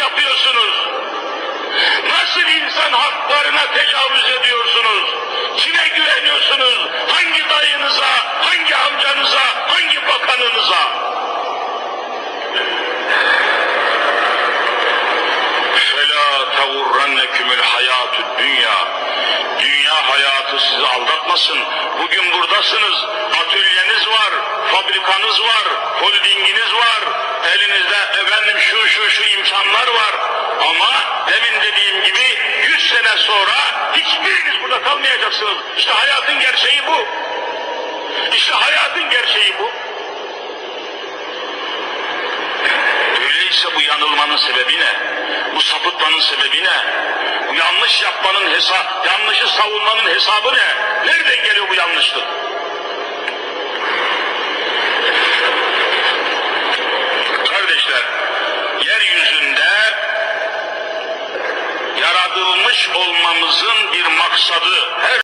yapıyorsunuz? Nasıl insan haklarına tecavüz ediyorsunuz? Kime güveniyorsunuz? Hangi dayınıza, hangi amcanıza, hangi bakanınıza? Fela tavurrennekümül hayatü dünya. Dünya hayatı sizi aldatmasın. Bugün buradasınız. Atölyeniz var, fabrikanız var, holdinginiz var. Elinizde şu şu şu imkanlar var. Ama demin dediğim gibi 100 sene sonra hiçbiriniz burada kalmayacaksınız. İşte hayatın gerçeği bu. İşte hayatın gerçeği bu. Öyleyse bu yanılmanın sebebi ne? Bu sapıtmanın sebebi ne? Bu yanlış yapmanın hesap, yanlışı savunmanın hesabı ne? Nereden geliyor bu yanlışlık? Yaratılmış olmamızın bir maksadı, her